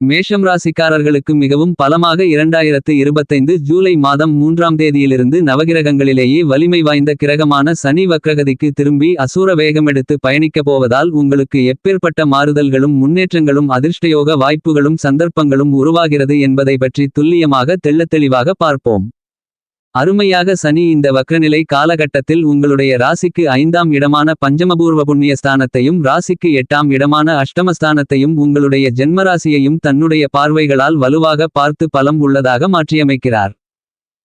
மேஷம் ராசிக்காரர்களுக்கு மிகவும் பலமாக இரண்டாயிரத்து இருபத்தைந்து ஜூலை மாதம் மூன்றாம் தேதியிலிருந்து நவகிரகங்களிலேயே வலிமை வாய்ந்த கிரகமான சனி வக்ரகதிக்கு திரும்பி அசூர வேகமெடுத்து பயணிக்கப் போவதால் உங்களுக்கு எப்பேற்பட்ட மாறுதல்களும் முன்னேற்றங்களும் அதிர்ஷ்டயோக வாய்ப்புகளும் சந்தர்ப்பங்களும் உருவாகிறது என்பதை பற்றி துல்லியமாக தெள்ளத்தெளிவாக பார்ப்போம். அருமையாக சனி இந்த வக்ரநிலை காலகட்டத்தில் உங்களுடைய ராசிக்கு ஐந்தாம் இடமான பஞ்சமபூர்வ புண்ணிய ஸ்தானத்தையும் ராசிக்கு எட்டாம் இடமான அஷ்டமஸ்தானத்தையும் உங்களுடைய ஜென்மராசியையும் தன்னுடைய பார்வைகளால் வலுவாக பார்த்து பலம் உள்ளதாக மாற்றியமைக்கிறார்.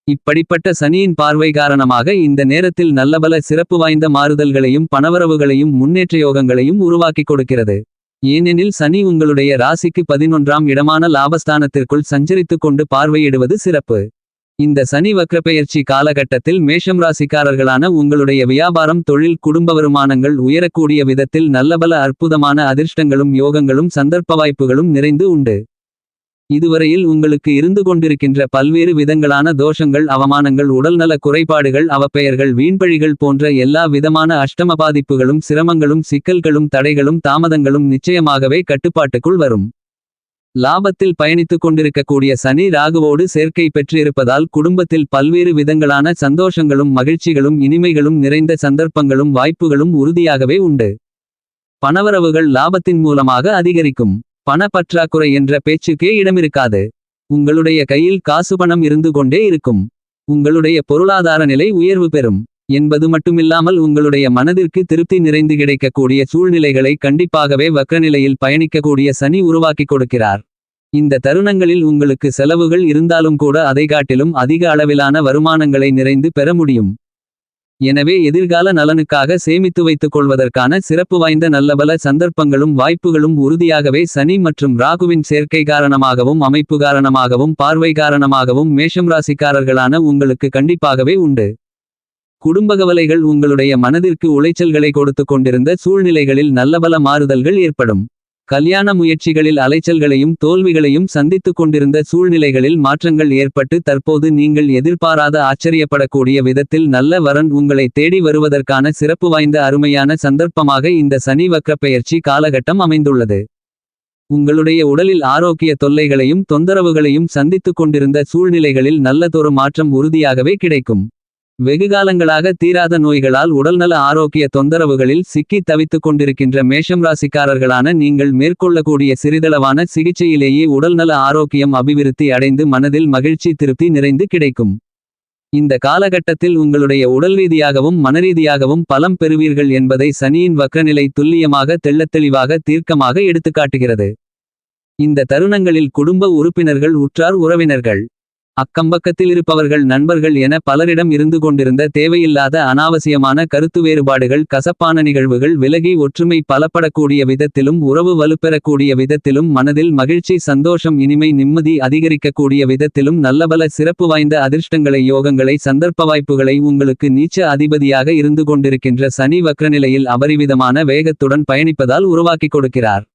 இப்படிப்பட்ட சனியின் பார்வை காரணமாக இந்த நேரத்தில் நல்லபல சிறப்பு வாய்ந்த மாறுதல்களையும் பணவரவுகளையும் முன்னேற்ற யோகங்களையும் உருவாக்கிக் கொடுக்கிறது. ஏனெனில் சனி உங்களுடைய ராசிக்கு பதினொன்றாம் இடமான லாபஸ்தானத்திற்குள் சஞ்சரித்துக் கொண்டு பார்வையிடுவது சிறப்பு. இந்த சனி வக்ரப்பெயர்ச்சி காலகட்டத்தில் மேஷம் ராசிக்காரர்களான உங்களுடைய வியாபாரம் தொழில் குடும்ப வருமானங்கள் உயரக்கூடிய விதத்தில் நல்லபல அற்புதமான அதிர்ஷ்டங்களும் யோகங்களும் சந்தர்ப்ப வாய்ப்புகளும் நிறைந்து உண்டு. இதுவரையில் உங்களுக்கு இருந்து கொண்டிருக்கின்ற பல்வேறு விதங்களான தோஷங்கள் அவமானங்கள் உடல்நல குறைபாடுகள் அவப்பெயர்கள் வீண்பழிகள் போன்ற எல்லா விதமான அஷ்டம பாதிப்புகளும் சிரமங்களும் சிக்கல்களும் தடைகளும் தாமதங்களும் நிச்சயமாகவே கட்டுப்பாட்டுக்குள் வரும். லாபத்தில் பயணித்துக் கொண்டிருக்கக்கூடிய சனி ராகுவோடு சேர்க்கை பெற்றிருப்பதால் குடும்பத்தில் பல்வேறு விதங்களான சந்தோஷங்களும் மகிழ்ச்சிகளும் இனிமைகளும் நிறைந்த சந்தர்ப்பங்களும் வாய்ப்புகளும் உறுதியாகவே உண்டு. பணவரவுகள் லாபத்தின் மூலமாக அதிகரிக்கும். பண பற்றாக்குறை என்ற பேச்சுக்கே இடமிருக்காது. உங்களுடைய கையில் காசு பணம் இருந்து கொண்டே இருக்கும். உங்களுடைய பொருளாதார நிலை உயர்வு பெறும். என்பது மட்டுமில்லாமல் உங்களுடைய மனதிற்கு திருப்தி நிறைந்து கிடைக்கக்கூடிய சூழ்நிலைகளை கண்டிப்பாகவே வக்கநிலையில் பயணிக்கக்கூடிய சனி உருவாக்கிக் கொடுக்கிறார். இந்த தருணங்களில் உங்களுக்கு செலவுகள் இருந்தாலும் கூட அதை காட்டிலும் அதிக அளவிலான வருமானங்களை நிறைந்து பெற முடியும். எனவே எதிர்கால நலனுக்காக சேமித்து வைத்துக் கொள்வதற்கான சிறப்பு வாய்ந்த நல்லபல சந்தர்ப்பங்களும் வாய்ப்புகளும் உறுதியாகவே சனி மற்றும் ராகுவின் சேர்க்கை காரணமாகவும் அமைப்பு காரணமாகவும் பார்வை காரணமாகவும் மேஷம் ராசிக்காரர்களான உங்களுக்கு கண்டிப்பாகவே உண்டு. குடும்ப கவலைகள் உங்களுடைய மனதிற்கு உளைச்சல்களை கொடுத்து கொண்டிருந்த சூழ்நிலைகளில் நல்லபல மாறுதல்கள் ஏற்படும். கல்யாண முயற்சிகளில் அலைச்சல்களையும் தோல்விகளையும் சந்தித்துக் கொண்டிருந்த சூழ்நிலைகளில் மாற்றங்கள் ஏற்பட்டு தற்போது நீங்கள் எதிர்பாராத ஆச்சரியப்படக்கூடிய விதத்தில் நல்ல வரன் உங்களை தேடி வருவதற்கான சிறப்பு வாய்ந்த அருமையான சந்தர்ப்பமாக இந்த சனி வக்கப்பெயர்ச்சி காலகட்டம் அமைந்துள்ளது. உங்களுடைய உடலில் ஆரோக்கிய தொல்லைகளையும் தொந்தரவுகளையும் சந்தித்துக் கொண்டிருந்த சூழ்நிலைகளில் நல்லதொரு மாற்றம் உறுதியாகவே கிடைக்கும். வெகுகாலங்களாக தீராத நோய்களால் உடல்நல ஆரோக்கிய தொந்தரவுகளில் சிக்கி தவித்துக் கொண்டிருக்கின்ற மேஷம் ராசிக்காரர்களான நீங்கள் மேற்கொள்ளக்கூடிய சிறிதளவான சிகிச்சையிலேயே உடல்நல ஆரோக்கியம் அபிவிருத்தி அடைந்து மனதில் மகிழ்ச்சி திருப்தி நிறைந்து கிடைக்கும். இந்த காலகட்டத்தில் உங்களுடைய உடல் ரீதியாகவும் மனரீதியாகவும் பலம் பெறுவீர்கள் என்பதை சனியின் வக்கநிலை துல்லியமாக தெள்ளத்தெளிவாக தீர்க்கமாக எடுத்துக்காட்டுகிறது. இந்த தருணங்களில் குடும்ப உறுப்பினர்கள் உற்றார் உறவினர்கள் அக்கம்பக்கத்தில் இருப்பவர்கள் நண்பர்கள் என பலரிடம் இருந்து கொண்டிருந்த தேவையில்லாத அனாவசியமான கருத்து வேறுபாடுகள் கசப்பான நிகழ்வுகள் விலகி ஒற்றுமை பலப்படக்கூடிய விதத்திலும் உறவு வலுப்பெறக்கூடிய விதத்திலும் மனதில் மகிழ்ச்சி சந்தோஷம் இனிமை நிம்மதி அதிகரிக்கக்கூடிய விதத்திலும் நல்லபல சிறப்பு வாய்ந்த அதிர்ஷ்டங்களை யோகங்களை சந்தர்ப்ப வாய்ப்புகளை உங்களுக்கு நீச்ச அதிபதியாக இருந்து கொண்டிருக்கின்ற சனி வக்ரநிலையில் அபரிவிதமான வேகத்துடன் பயணிப்பதால் உருவாக்கிக் கொடுக்கிறார்.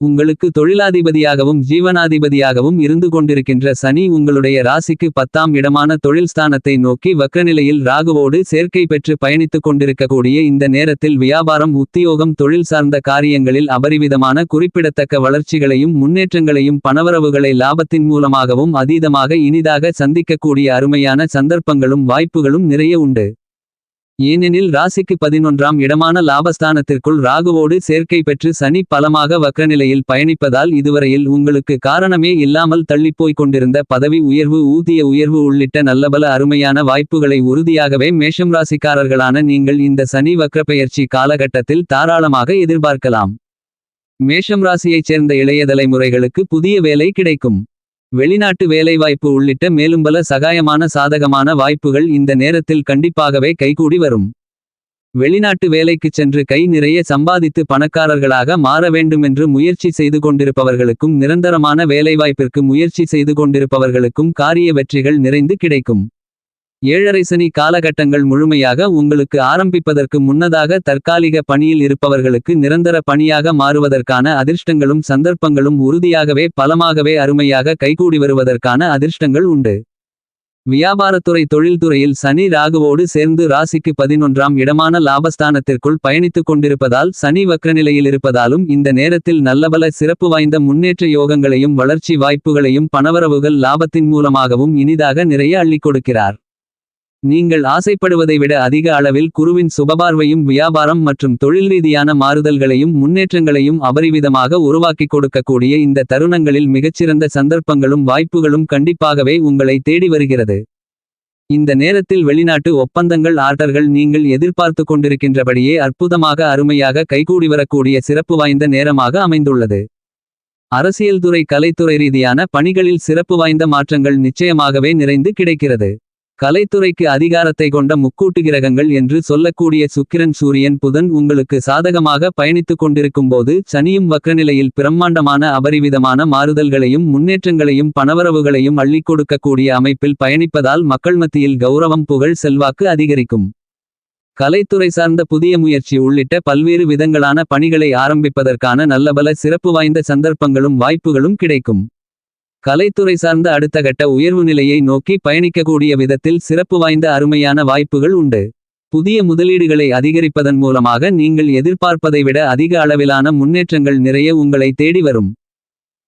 உங்களுக்கு தொழிலாதிபதியாகவும் ஜீவனாதிபதியாகவும் இருந்து கொண்டிருக்கின்ற சனி உங்களுடைய ராசிக்கு பத்தாம் இடமான தொழில் ஸ்தானத்தை நோக்கி வக்கநிலையில் ராகுவோடு சேர்க்கை பெற்று பயணித்துக் கொண்டிருக்கக்கூடிய இந்த நேரத்தில் வியாபாரம் உத்தியோகம் தொழில் சார்ந்த காரியங்களில் அபரிவிதமான குறிப்பிடத்தக்க வளர்ச்சிகளையும் முன்னேற்றங்களையும் பணவரவுகளை லாபத்தின் மூலமாகவும் அதீதமாக இனிதாக சந்திக்கக்கூடிய அருமையான சந்தர்ப்பங்களும் வாய்ப்புகளும் நிறைய உண்டு. ஏனெனில் ராசிக்கு பதினொன்றாம் இடமான லாபஸ்தானத்திற்குள் ராகுவோடு சேர்க்கை பெற்று சனி பலமாக வக்கநிலையில் பயணிப்பதால் இதுவரையில் உங்களுக்கு காரணமே இல்லாமல் தள்ளிப்போய்க் கொண்டிருந்த பதவி உயர்வு ஊதிய உயர்வு உள்ளிட்ட நல்லபல அருமையான வாய்ப்புகளை உறுதியாகவே மேஷம் ராசிக்காரர்களான நீங்கள் இந்த சனி வக்ரப்பெயர்ச்சி காலகட்டத்தில் தாராளமாக எதிர்பார்க்கலாம். மேஷம் ராசியைச் சேர்ந்த இளைய தலைமுறைகளுக்கு புதிய வேலை கிடைக்கும். வெளிநாட்டு வேலைவாய்ப்பு உள்ளிட்ட மேலும் பல சகாயமான சாதகமான வாய்ப்புகள் இந்த நேரத்தில் கண்டிப்பாகவே கைகூடி வரும். வெளிநாட்டு வேலைக்குச் சென்று கை நிறைய சம்பாதித்து பணக்காரர்களாக மாற வேண்டுமென்று முயற்சி செய்து கொண்டிருப்பவர்களுக்கும் நிரந்தரமான வேலைவாய்ப்பிற்கு முயற்சி செய்து கொண்டிருப்பவர்களுக்கும் காரிய வெற்றிகள் நிறைந்து கிடைக்கும். ஏழரை சனி காலகட்டங்கள் முழுமையாக உங்களுக்கு ஆரம்பிப்பதற்கு முன்னதாக தற்காலிக பணியில் இருப்பவர்களுக்கு நிரந்தர பணியாக மாறுவதற்கான அதிர்ஷ்டங்களும் சந்தர்ப்பங்களும் உறுதியாகவே பலமாகவே அருமையாக கைகூடி வருவதற்கான அதிர்ஷ்டங்கள் உண்டு. வியாபாரத்துறை தொழில்துறையில் சனி ராகுவோடு சேர்ந்து ராசிக்கு பதினொன்றாம் இடமான லாபஸ்தானத்திற்குள் பயணித்துக் கொண்டிருப்பதால் சனி வக்ரநிலையில் இருப்பதாலும் இந்த நேரத்தில் நல்லபல சிறப்பு வாய்ந்த முன்னேற்ற யோகங்களையும் வளர்ச்சி வாய்ப்புகளையும் பணவரவுகள் லாபத்தின் மூலமாகவும் இனிதாக நிறைய அள்ளிக் கொடுக்கிறார். நீங்கள் ஆசைப்படுவதை விட அதிக அளவில் குருவின் சுபபார்வையும் வியாபாரம் மற்றும் தொழில் ரீதியான மாறுதல்களையும் முன்னேற்றங்களையும் அபரிவிதமாக உருவாக்கிக் கொடுக்கக்கூடிய இந்த தருணங்களில் மிகச்சிறந்த சந்தர்ப்பங்களும் வாய்ப்புகளும் கண்டிப்பாகவே உங்களை தேடி வருகிறது. இந்த நேரத்தில் வெளிநாட்டு ஒப்பந்தங்கள் ஆர்டர்கள் நீங்கள் எதிர்பார்த்து கொண்டிருக்கின்றபடியே அற்புதமாக அருமையாக கைகூடி வரக்கூடிய சிறப்பு வாய்ந்த நேரமாக அமைந்துள்ளது. அரசியல்துறை கலைத்துறை ரீதியான பணிகளில் சிறப்பு வாய்ந்த மாற்றங்கள் நிச்சயமாகவே நிறைந்து கிடைக்கிறது. கலைத்துறைக்கு அதிகாரத்தை கொண்ட முக்கூட்டு கிரகங்கள் என்று சொல்லக்கூடிய சுக்கிரன் சூரியன் புதன் உங்களுக்கு சாதகமாக பயணித்துக் கொண்டிருக்கும்போது சனியும் வக்ரநிலையில் பிரம்மாண்டமான அபரிவிதமான மாறுதல்களையும் முன்னேற்றங்களையும் பணவரவுகளையும் அள்ளிக் கொடுக்கக்கூடிய அமைப்பில் பயணிப்பதால் மக்கள் மத்தியில் கௌரவம் புகழ் செல்வாக்கு அதிகரிக்கும். கலைத்துறை சார்ந்த புதிய முயற்சி உள்ளிட்ட பல்வேறு விதங்களான பணிகளை ஆரம்பிப்பதற்கான நல்லபல சிறப்பு வாய்ந்த சந்தர்ப்பங்களும் வாய்ப்புகளும் கிடைக்கும். கலைத்துறை சார்ந்த அடுத்த கட்ட உயர்வு நிலையை நோக்கி பயணிக்கக்கூடிய விதத்தில் சிறப்பு வாய்ந்த அருமையான வாய்ப்புகள் உண்டு. புதிய முதலீடுகளை அதிகரிப்பதன் மூலமாக நீங்கள் எதிர்பார்ப்பதை விட அதிக அளவிலான முன்னேற்றங்கள் நிறைய உங்களை தேடி வரும்.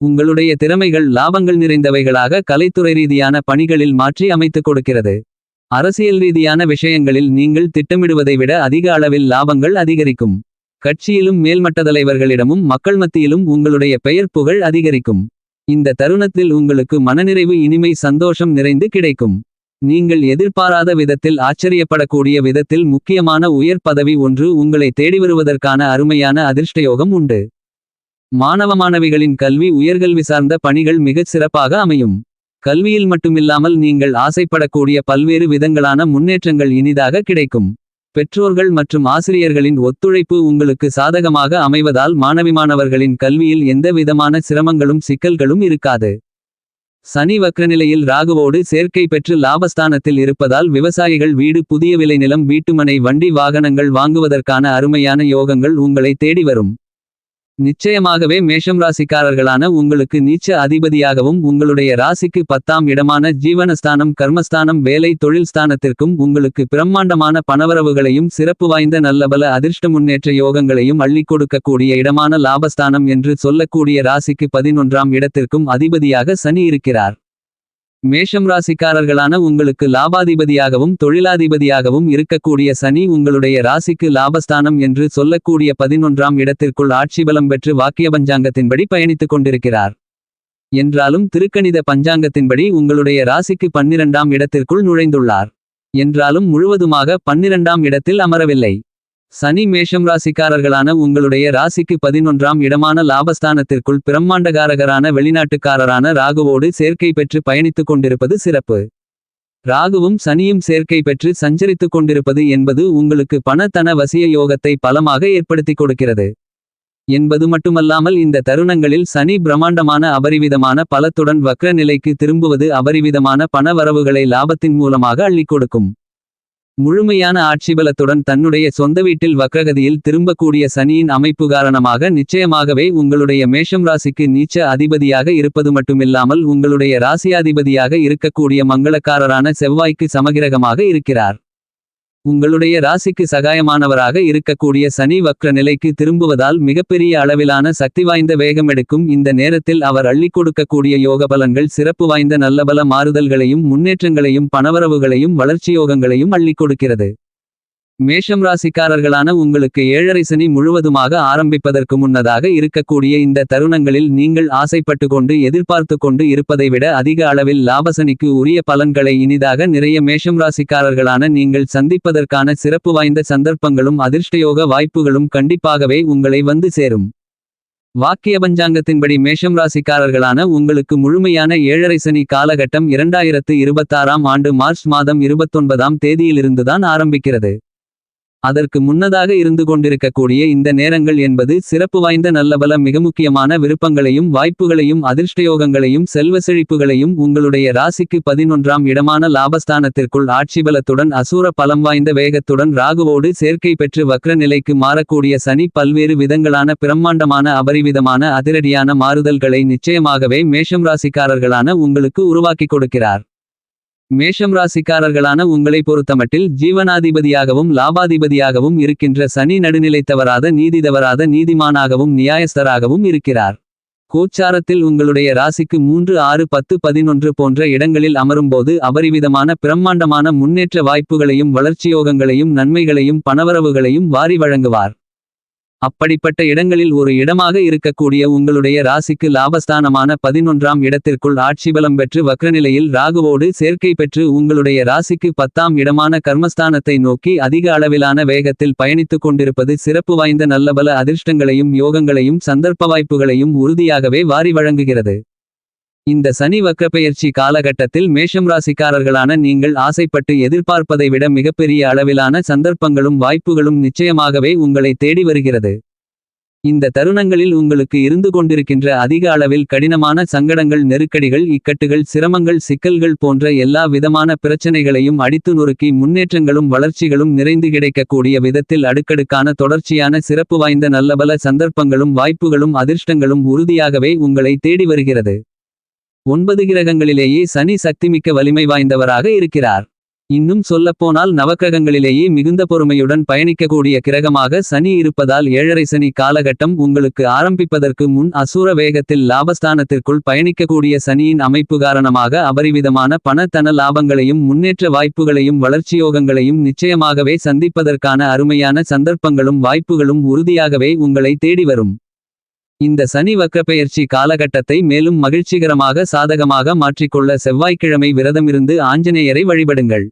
உங்களுடைய திறமைகள் லாபங்கள் நிறைந்தவைகளாக கலைத்துறை ரீதியான பணிகளில் மாற்றி அமைத்துக் கொடுக்கிறது. அரசியல் ரீதியான விஷயங்களில் நீங்கள் திட்டமிடுவதை விட அதிக அளவில் லாபங்கள் அதிகரிக்கும். கட்சியிலும் மேல்மட்ட தலைவர்களிடமும் மக்கள் மத்தியிலும் உங்களுடைய பெயர் புகழ் அதிகரிக்கும். இந்த தருணத்தில் உங்களுக்கு மனநிறைவு இனிமை சந்தோஷம் நிறைந்து கிடைக்கும். நீங்கள் எதிர்பாராத விதத்தில் ஆச்சரியப்படக்கூடிய விதத்தில் முக்கியமான உயர் பதவி ஒன்று உங்களை தேடி வருவதற்கான அருமையான அதிர்ஷ்டயோகம் உண்டு. மாணவ மாணவிகளின் கல்வி உயர்கல்வி சார்ந்த பணிகள் மிகச் சிறப்பாக அமையும். கல்வியில் மட்டுமில்லாமல் நீங்கள் ஆசைப்படக்கூடிய பல்வேறு விதங்களான முன்னேற்றங்கள் இனிதாக கிடைக்கும். பெற்றோர்கள் மற்றும் ஆசிரியர்களின் ஒத்துழைப்பு உங்களுக்கு சாதகமாக அமைவதால் மாணவி மாணவர்களின் கல்வியில் எந்த விதமான சிரமங்களும் சிக்கல்களும் இருக்காது. சனி வக்ரநிலையில் ராகுவோடு சேர்க்கை பெற்று லாபஸ்தானத்தில் இருப்பதால் விவசாயிகள் வீடு புதிய விலை நிலம் வீட்டுமனை வண்டி வாகனங்கள் வாங்குவதற்கான அருமையான யோகங்கள் உங்களை தேடி வரும். நிச்சயமாகவே மேஷம் ராசிக்காரர்களான உங்களுக்கு நீச்ச அதிபதியாகவும் உங்களுடைய ராசிக்கு பத்தாம் இடமான ஜீவனஸ்தானம் கர்மஸ்தானம் வேலை தொழில் ஸ்தானத்திற்கும் உங்களுக்கு பிரம்மாண்டமான பணவரவுகளையும் சிறப்பு வாய்ந்த நல்லபல அதிர்ஷ்ட முன்னேற்ற யோகங்களையும் அள்ளிக் கொடுக்கக்கூடிய இடமான லாபஸ்தானம் என்று சொல்லக்கூடிய ராசிக்கு பதினொன்றாம் இடத்திற்கும் அதிபதியாக சனி இருக்கிறார். மேஷம் ராசிக்காரர்களான உங்களுக்கு லாபாதிபதியாகவும் தொழிலாதிபதியாகவும் இருக்கக்கூடிய சனி உங்களுடைய ராசிக்கு லாபஸ்தானம் என்று சொல்லக்கூடிய பதினொன்றாம் இடத்திற்குள் ஆட்சிபலம் பெற்று வாக்கிய பஞ்சாங்கத்தின்படி பயணித்துக் கொண்டிருக்கிறார். என்றாலும் திருக்கணித பஞ்சாங்கத்தின்படி உங்களுடைய ராசிக்கு பன்னிரண்டாம் இடத்திற்குள் நுழைந்துள்ளார். என்றாலும் முழுவதுமாக பன்னிரண்டாம் இடத்தில் அமரவில்லை. சனி மேஷம் ராசிக்காரர்களான உங்களுடைய ராசிக்கு பதினொன்றாம் இடமான லாபஸ்தானத்திற்குள் பிரம்மாண்டகாரகரான வெளிநாட்டுக்காரரான ராகுவோடு சேர்க்கை பெற்று பயணித்துக் கொண்டிருப்பது சிறப்பு. ராகுவும் சனியும் சேர்க்கை பெற்று சஞ்சரித்துக் கொண்டிருப்பது என்பது உங்களுக்கு பணத்தன வசிய யோகத்தை பலமாக ஏற்படுத்திக் கொடுக்கிறது. என்பது மட்டுமல்லாமல் இந்த தருணங்களில் சனி பிரம்மாண்டமான அபரிவிதமான பலத்துடன் வக்ர நிலைக்கு திரும்புவது அபரிவிதமான பண வரவுகளை லாபத்தின் மூலமாக அள்ளிக் கொடுக்கும். முழுமையான ஆட்சிபலத்துடன் தன்னுடைய சொந்த வீட்டில் வக்ரகதியில் திரும்பக்கூடிய சனியின் அமைப்பு காரணமாக நிச்சயமாகவே உங்களுடைய மேஷம் ராசிக்கு நீச்ச அதிபதியாக இருப்பது மட்டுமில்லாமல் உங்களுடைய ராசியாதிபதியாக இருக்கக்கூடிய மங்களக்காரரான செவ்வாய்க்கு சமகிரகமாக இருக்கிறார். உங்களுடைய ராசிக்கு சகாயமானவராக இருக்கக்கூடிய சனி வக்ர நிலைக்கு திரும்புவதால் மிகப்பெரிய அளவிலான சக்தி வாய்ந்த வேகமெடுக்கும் இந்த நேரத்தில் அவர் அள்ளிக் கொடுக்கக்கூடிய யோக பலன்கள் சிறப்பு வாய்ந்த நல்லபல மாறுதல்களையும் முன்னேற்றங்களையும் பணவரவுகளையும் வளர்ச்சியோகங்களையும் அள்ளிக் கொடுக்கிறது. மேஷம் ராசிக்காரர்களான உங்களுக்கு ஏழரை சனி முழுவதுமாக ஆரம்பிப்பதற்கு முன்னதாக இருக்கக்கூடிய இந்த தருணங்களில் நீங்கள் ஆசைப்பட்டு கொண்டு எதிர்பார்த்து கொண்டு இருப்பதை விட அதிக அளவில் லாபசனிக்கு உரிய பலன்களை இனிதாக நிறைய மேஷம் ராசிக்காரர்களான நீங்கள் சந்திப்பதற்கான சிறப்பு வாய்ந்த சந்தர்ப்பங்களும் அதிர்ஷ்டயோக வாய்ப்புகளும் கண்டிப்பாகவே உங்களை வந்து சேரும். வாக்கிய பஞ்சாங்கத்தின்படி மேஷம் ராசிக்காரர்களான உங்களுக்கு முழுமையான ஏழரை சனி காலகட்டம் இரண்டாயிரத்து இருபத்தாறாம் ஆண்டு மார்ச் மாதம் இருபத்தொன்பதாம் தேதியிலிருந்துதான் ஆரம்பிக்கிறது. அதற்கு முன்னதாக இருந்து கொண்டிருக்கக்கூடிய இந்த நேரங்கள் என்பது சிறப்பு வாய்ந்த நல்லபல மிக முக்கியமான விருப்பங்களையும் வாய்ப்புகளையும் அதிர்ஷ்டயோகங்களையும் செல்வ செழிப்புகளையும் உங்களுடைய ராசிக்கு பதினொன்றாம் இடமான லாபஸ்தானத்திற்குள் ஆட்சிபலத்துடன் அசூர பலம் வாய்ந்த வேகத்துடன் ராகுவோடு சேர்க்கை பெற்று வக்ர நிலைக்கு மாறக்கூடிய சனி பல்வேறு விதங்களான பிரம்மாண்டமான அபரிவிதமான அதிரடியான மாறுதல்களை நிச்சயமாகவே மேஷம் ராசிக்காரர்களான உங்களுக்கு உருவாக்கி கொடுக்கிறார். மேஷம் ராசிக்காரர்களான உங்களை பொறுத்தமட்டில் ஜீவனாதிபதியாகவும் லாபாதிபதியாகவும் இருக்கின்ற சனி நடுநிலைத்தவராத நீதிதவராத நீதிமானாகவும் நியாயஸ்தராகவும் இருக்கிறார். கோச்சாரத்தில் உங்களுடைய ராசிக்கு மூன்று ஆறு பத்து பதினொன்று போன்ற இடங்களில் அமரும்போது அபரிவிதமான பிரம்மாண்டமான முன்னேற்ற வாய்ப்புகளையும் வளர்ச்சியோகங்களையும் நன்மைகளையும் பணவரவுகளையும் வாரி வழங்குவார். அப்படிப்பட்ட இடங்களில் ஒரு இடமாக இருக்கக்கூடிய உங்களுடைய ராசிக்கு லாபஸ்தானமான பதினொன்றாம் இடத்திற்குள் ஆட்சிபலம் பெற்று வக்ரநிலையில் ராகுவோடு சேர்க்கை பெற்று உங்களுடைய ராசிக்கு பத்தாம் இடமான கர்மஸ்தானத்தை நோக்கி அதிக அளவிலான வேகத்தில் பயணித்துக் கொண்டிருப்பது சிறப்பு வாய்ந்த நல்லபல அதிர்ஷ்டங்களையும் யோகங்களையும் சந்தர்ப்ப வாய்ப்புகளையும் உறுதியாகவே வாரி வழங்குகிறது. இந்த சனி வக்கப்பெயர்ச்சி காலகட்டத்தில் மேஷம் ராசிக்காரர்களான நீங்கள் ஆசைப்பட்டு எதிர்பார்ப்பதை விட மிகப்பெரிய அளவிலான சந்தர்ப்பங்களும் வாய்ப்புகளும் நிச்சயமாகவே உங்களை தேடி வருகிறது. இந்த தருணங்களில் உங்களுக்கு இருந்து கொண்டிருக்கின்ற அதிக அளவில் கடினமான சங்கடங்கள் நெருக்கடிகள் இக்கட்டுகள் சிரமங்கள் சிக்கல்கள் போன்ற எல்லா விதமான பிரச்சனைகளையும் அடித்து நொறுக்கி முன்னேற்றங்களும் வளர்ச்சிகளும் நிறைந்து கிடைக்கக்கூடிய விதத்தில் அடுக்கடுக்கான தொடர்ச்சியான சிறப்பு வாய்ந்த நல்லபல சந்தர்ப்பங்களும் வாய்ப்புகளும் அதிர்ஷ்டங்களும் உறுதியாகவே உங்களை தேடி வருகிறது. ஒன்பது கிரகங்களிலேயே சனி சக்திமிக்க வலிமை வாய்ந்தவராக இருக்கிறார். இன்னும் சொல்லப்போனால் நவக்கிரகங்களிலேயே மிகுந்த பொறுமையுடன் பயணிக்கக்கூடிய கிரகமாக சனி இருப்பதால் ஏழரை சனி காலகட்டம் உங்களுக்கு ஆரம்பிப்பதற்கு முன் அசூர வேகத்தில் லாபஸ்தானத்திற்குள் பயணிக்கக்கூடிய சனியின் அமைப்பு காரணமாக அபரிவிதமான பணத்தன லாபங்களையும் முன்னேற்ற வாய்ப்புகளையும் வளர்ச்சியோகங்களையும் நிச்சயமாகவே சந்திப்பதற்கான அருமையான சந்தர்ப்பங்களும் வாய்ப்புகளும் உறுதியாகவே உங்களை தேடி வரும். இந்த சனி வக்கப்பெயர்ச்சி காலகட்டத்தை மேலும் மகிழ்ச்சிகரமாக சாதகமாக மாற்றிக்கொள்ள செவ்வாய்க்கிழமை விரதமிருந்து ஆஞ்சநேயரை வழிபடுங்கள்.